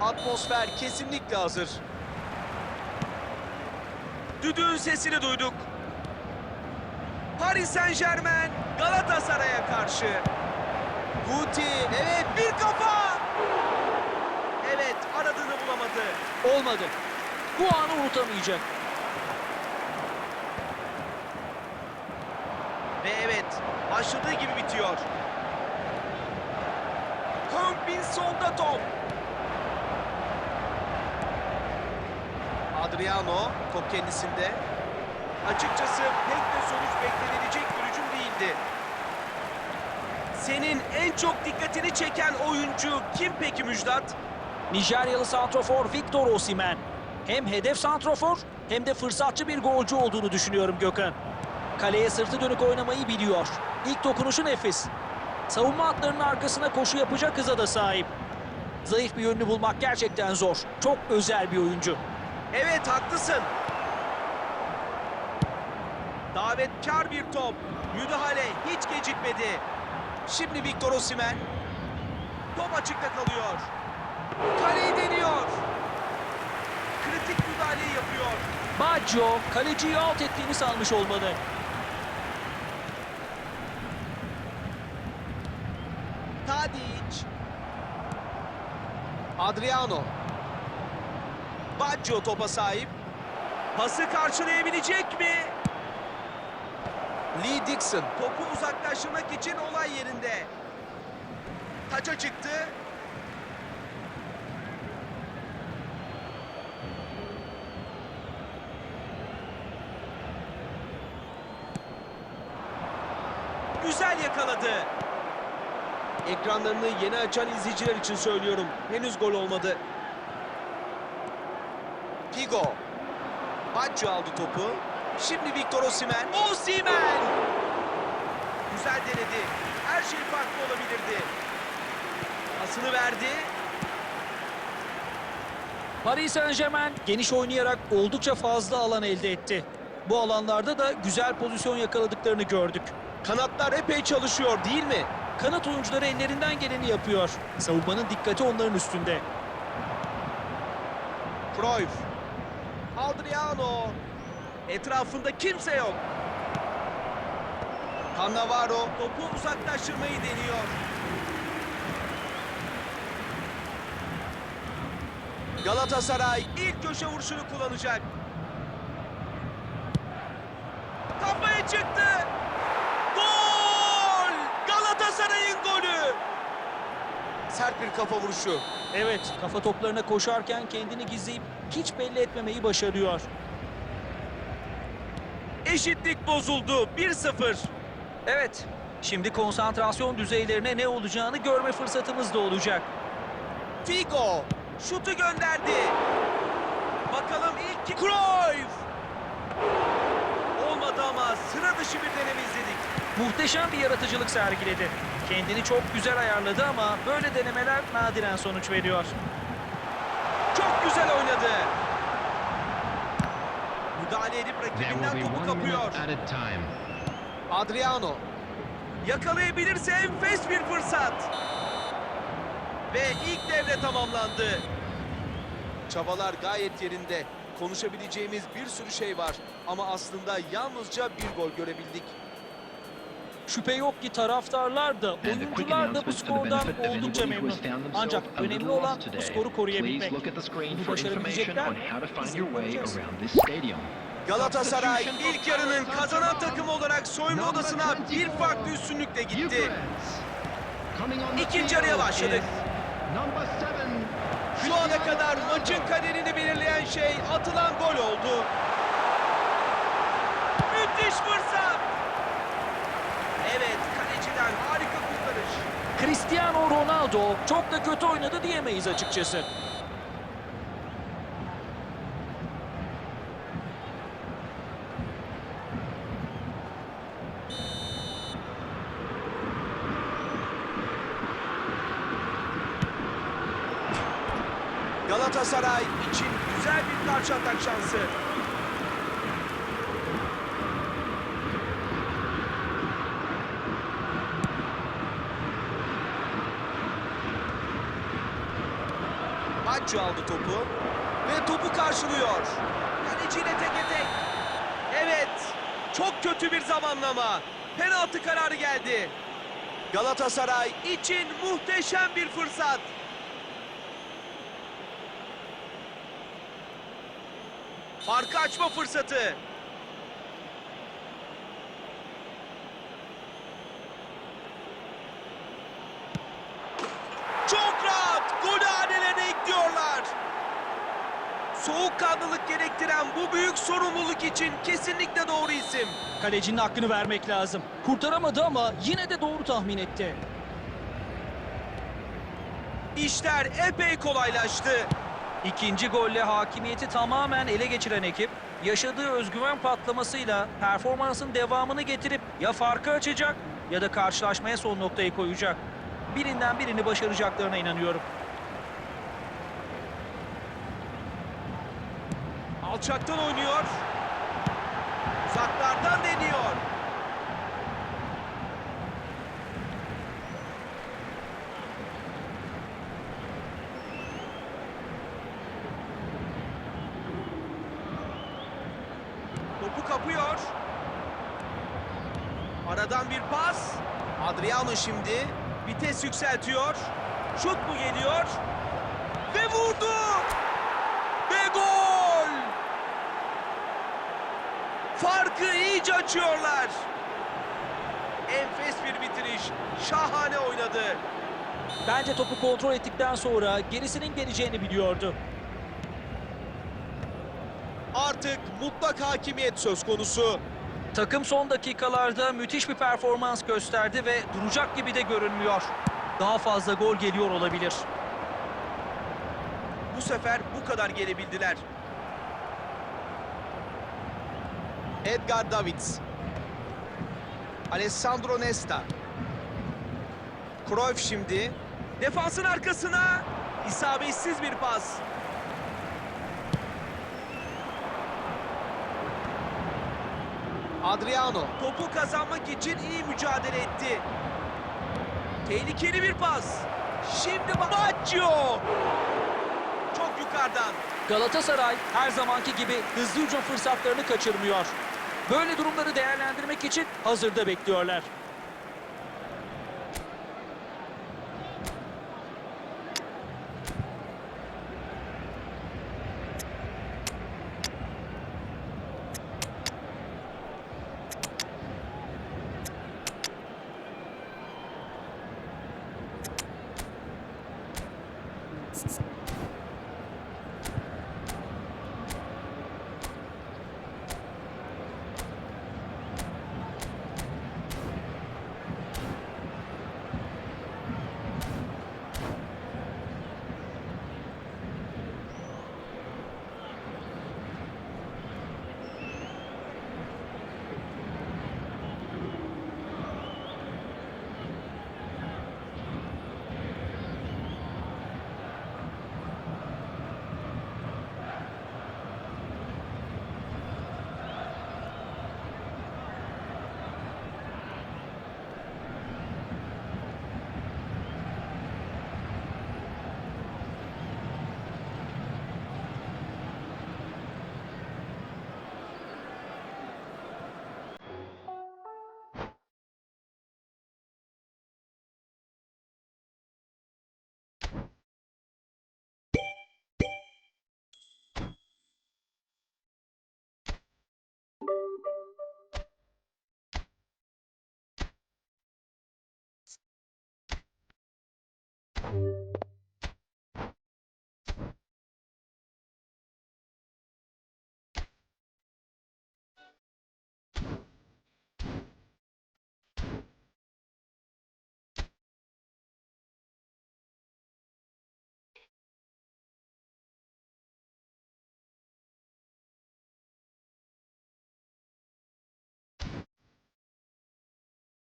Atmosfer kesinlikle hazır. Düdüğün sesini duyduk. Paris Saint Germain Galatasaray'a karşı. Guti, evet bir kafa. Evet, aradığını bulamadı. Olmadı. Bu anı unutamayacak. Ve evet, başladığı gibi bitiyor. Heung-Min solda top. Adriano, top kendisinde. Açıkçası pek de sonuç beklenilecek bir hücum değildi. Senin en çok dikkatini çeken oyuncu kim peki Müjdat? Nijeryalı santrofor Victor Osimhen. Hem hedef santrofor hem de fırsatçı bir golcü olduğunu düşünüyorum Gökhan. Kaleye sırtı dönük oynamayı biliyor. İlk dokunuşu nefis. Savunma hatlarının arkasına koşu yapacak hıza da sahip. Zayıf bir yönünü bulmak gerçekten zor. Çok özel bir oyuncu. Evet haklısın. Davetkar bir top. Müdahale hiç gecikmedi. Şimdi Victor Osimhen. Top açıkta kalıyor. Kaleyi deniyor. Kritik müdahaleyi yapıyor. Baggio kaleciyi alt ettiğini sanmış olmalı. Tadic. Adriano. Baggio topa sahip. Pası karşılayabilecek mi? Lee Dixon topu uzaklaştırmak için olay yerinde. Taça çıktı. Güzel yakaladı. Ekranlarını yeni açan izleyiciler için söylüyorum. Henüz gol olmadı. Figo. Baggio aldı topu. Şimdi Victor Osimhen. Osimhen! Güzel denedi. Her şey farklı olabilirdi. Pasını verdi. Paris Saint Germain geniş oynayarak oldukça fazla alan elde etti. Bu alanlarda da güzel pozisyon yakaladıklarını gördük. Kanatlar epey çalışıyor değil mi? Kanat oyuncuları ellerinden geleni yapıyor. Savunmanın dikkati onların üstünde. Cruyff. Adriano. Etrafında kimse yok. Cannavaro topu uzaklaştırmayı deniyor. Galatasaray ilk köşe vuruşunu kullanacak. Kafaya çıktı. Gol! Galatasaray'ın golü. Sert bir kafa vuruşu. Evet, kafa toplarına koşarken kendini gizleyip hiç belli etmemeyi başarıyor. Eşitlik bozuldu. 1-0. Evet, şimdi konsantrasyon düzeylerine ne olacağını görme fırsatımız da olacak. Figo şutu gönderdi. Bakalım ilk Cruyff. Olmadı ama sıra dışı bir deneme izledik. Muhteşem bir yaratıcılık sergiledi. Kendini çok güzel ayarladı ama böyle denemeler nadiren sonuç veriyor. Çok güzel oynadı. Müdahale edip rakibinden topu kapıyor. Adriano. Yakalayabilirse enfes bir fırsat. Ve ilk devre tamamlandı. Çabalar gayet yerinde. Konuşabileceğimiz bir sürü şey var. Ama aslında yalnızca bir gol görebildik. Şüphe yok ki taraftarlar da, oyuncular da bu skordan oldukça memnun. Ancak önemli olan bu skoru koruyabilmek. Bunu başarabilecekler mi? Galatasaray ilk yarının kazanan takım olarak soyunma odasına bir 24, farklı üstünlükle gitti. İkinci yarıya başladık. Şu ana kadar maçın kaderini belirleyen şey atılan gol oldu. Müthiş fırsat. Kaleciden harika kurtarış. Cristiano Ronaldo çok da kötü oynadı diyemeyiz açıkçası. Galatasaray için güzel bir karşı atak şansı. Maço aldı topu. Ve topu karşılıyor. Kaleciyle teke tek. Evet. Çok kötü bir zamanlama. Penaltı kararı geldi. Galatasaray için muhteşem bir fırsat. Farkı açma fırsatı. Çok rahat golü. Soğukkanlılık gerektiren bu büyük sorumluluk için kesinlikle doğru isim. Kalecinin hakkını vermek lazım. Kurtaramadı ama yine de doğru tahmin etti. İşler epey kolaylaştı. İkinci golle hakimiyeti tamamen ele geçiren ekip, yaşadığı özgüven patlamasıyla performansın devamını getirip ya farkı açacak ya da karşılaşmaya son noktayı koyacak. Birinden birini başaracaklarına inanıyorum. Alçaktan oynuyor. Uzaklardan deniyor. Topu kapıyor. Aradan bir pas. Adriano şimdi vites yükseltiyor. Şut mu geliyor? Ve vurdu! Ve gol! Farkı iyice açıyorlar. Enfes bir bitiriş. Şahane oynadı. Bence topu kontrol ettikten sonra gerisinin geleceğini biliyordu. Artık mutlak hakimiyet söz konusu. Takım son dakikalarda müthiş bir performans gösterdi ve duracak gibi de görünmüyor. Daha fazla gol geliyor olabilir. Bu sefer bu kadar gelebildiler. Edgar Davids. Alessandro Nesta. Cruyff şimdi. Defansın arkasına. İsabetsiz bir pas. Adriano topu kazanmak için iyi mücadele etti. Tehlikeli bir pas. Şimdi Baggio. Çok yukarıdan. Galatasaray her zamanki gibi hızlı hücum fırsatlarını kaçırmıyor. Böyle durumları değerlendirmek için hazırda bekliyorlar.